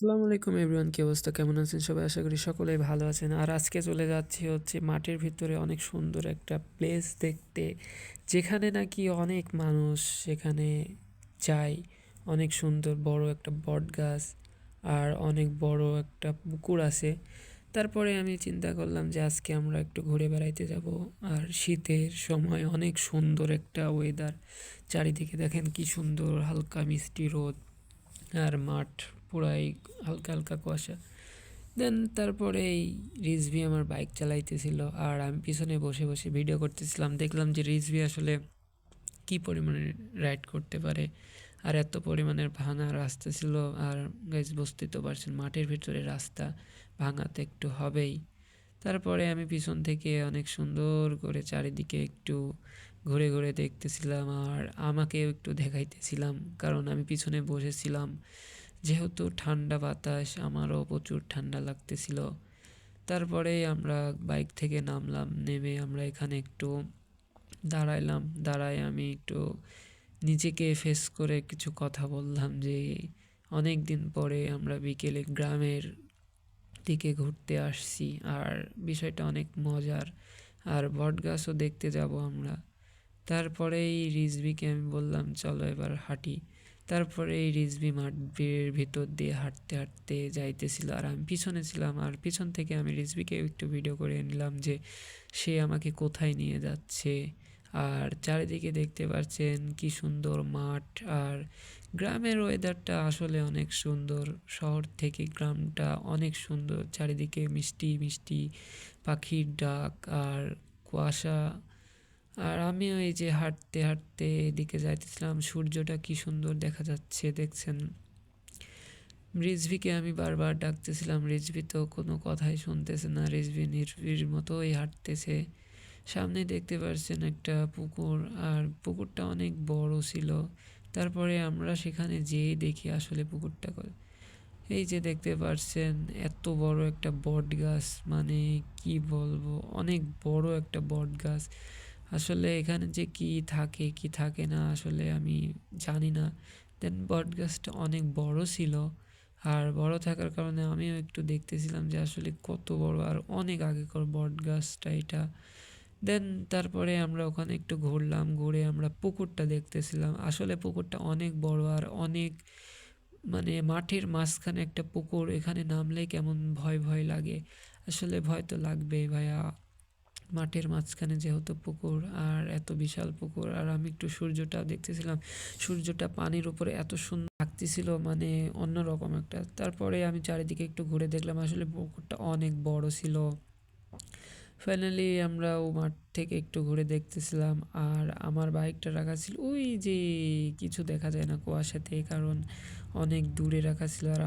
আসসালামু আলাইকুম এভরিওয়ান, কি অবস্থা? কেমন আছেন সবাই? আশা করি সকলেই ভালো আছেন। আর আজকে চলে যাচ্ছি হচ্ছে মাঠের ভিতরে অনেক সুন্দর একটা প্লেস দেখতে, যেখানে নাকি অনেক মানুষ সেখানে যায়। অনেক সুন্দর বড় একটা বট গাছ আর অনেক বড় একটা পুকুর আছে। তারপরে আমি চিন্তা করলাম যে আজকে আমরা একটু ঘুরে বেড়াইতে যাব। আর শীতের সময় অনেক সুন্দর একটা ওয়েদার চারিদিকে দেখেন কি সুন্দর হালকা মিষ্টি রোদ আর মাঠ। পুরাই হালকা হালকা কুয়াশা। দেন তারপরে এই রিজভি আমার বাইক চালাইতেছিল আর আমি পিছনে বসে বসে ভিডিও করতেছিলাম। দেখলাম যে রিজভি আসলে কি পরিমাণে রাইড করতে পারে আর এত পরিমাণের ভাঙা রাস্তা ছিল আর গাইজ বুঝতেই তো পারছেন মাঠের ভিতরে রাস্তা ভাঙাতে একটু হবেই। তারপরে আমি পিছন থেকে অনেক সুন্দর করে চারিদিকে একটু ঘুরে ঘুরে দেখতেছিলাম আর আমাকেও একটু দেখাইতেছিলাম কারণ আমি পিছনে বসেছিলাম। যেহেতু ঠান্ডা বাতাস, আমারও প্রচুর ঠান্ডা লাগতেছিল। তারপরে আমরা বাইক থেকে নামলাম, নেমে আমরা এখানে একটু দাঁড়াইলাম। দাঁড়ায় আমি একটু নিজেকে ফেস করে কিছু কথা বললাম যে অনেক দিন পরে আমরা বিকেলে গ্রামের দিকে ঘুরতে আসছি আর বিষয়টা অনেক মজার। আর বট গাছও দেখতে যাব আমরা। তারপরেই রিজবিকে আমি বললাম, চলো এবার হাঁটি। তারপরে এই রিজবি মাঠের ভিতর দিয়ে হাঁটতে হাঁটতে যাইতেছিল আর আমি পিছনে ছিলাম আর পিছন থেকে আমি রিজবিকে একটু ভিডিও করে নিলাম যে সে আমাকে কোথায় নিয়ে যাচ্ছে আর চারিদিকে দেখতে পাচ্ছেন কি সুন্দর মাঠ আর গ্রামের ওয়েদারটা আসলে অনেক সুন্দর। শহর থেকে গ্রামটা অনেক সুন্দর, চারিদিকে মিষ্টি মিষ্টি পাখির ডাক আর কুয়াশা আর আমিও এই যে হাঁটতে হাঁটতে এদিকে যাইতেছিলাম, সূর্যটা কি সুন্দর দেখা যাচ্ছে, দেখছেন? রিজভিকে আমি বারবার ডাকতেছিলাম, রিজভি তো কোনো কথাই শুনতেছে না, রিজভি নির্ভির মতোই হাঁটতেছে। সামনে দেখতে পাচ্ছেন একটা পুকুর, আর পুকুরটা অনেক বড় ছিল। তারপরে আমরা সেখানে যেয়ে দেখি আসলে পুকুরটা করে এই যে দেখতে পাচ্ছেন এত বড় একটা বট গাছ মানে কি বলব, অনেক বড় একটা বট গাছ আসলে এখানে যে কি থাকে কি থাকে না আসলে আমি জানি না। দেন বট গাছটা অনেক বড় ছিল। আর বড় থাকার কারণে আমিও একটু দেখতেছিলাম যে আসলে কত বড় আর অনেক আগেকার বট গাছটা এটা। দেন তারপরে আমরা ওখানে একটু ঘুরলাম, ঘুরে আমরা পুকুরটা দেখতেছিলাম। আসলে পুকুরটা অনেক বড় আর অনেক মানে মাঠের মাঝখানে একটা পুকুর, এখানে নামলেই কেমন ভয় ভয় লাগে। আসলে ভয় তো লাগবেই ভাইয়া। মাঠের মাঝখানে যেহেতু পুকুর আর এত বিশাল পুকুর, আর আমি একটু সূর্যটা দেখতেছিলাম, সূর্যটা পানির উপরে এত সুন্দর লাগতেছিল মানে অন্যরকম একটা। তারপরে আমি চারিদিকে একটু ঘুরে দেখলাম, আসলে পুকুরটা অনেক বড় ছিল। ফাইনালি আমরা ও মাঠ থেকে একটু ঘুরে দেখতেছিলাম, আর আমার বাইকটা রাখা ছিল, ওই যে কিছু দেখা যায় না কুয়াশাতে, কারণ অনেক দূরে রাখা ছিল, আর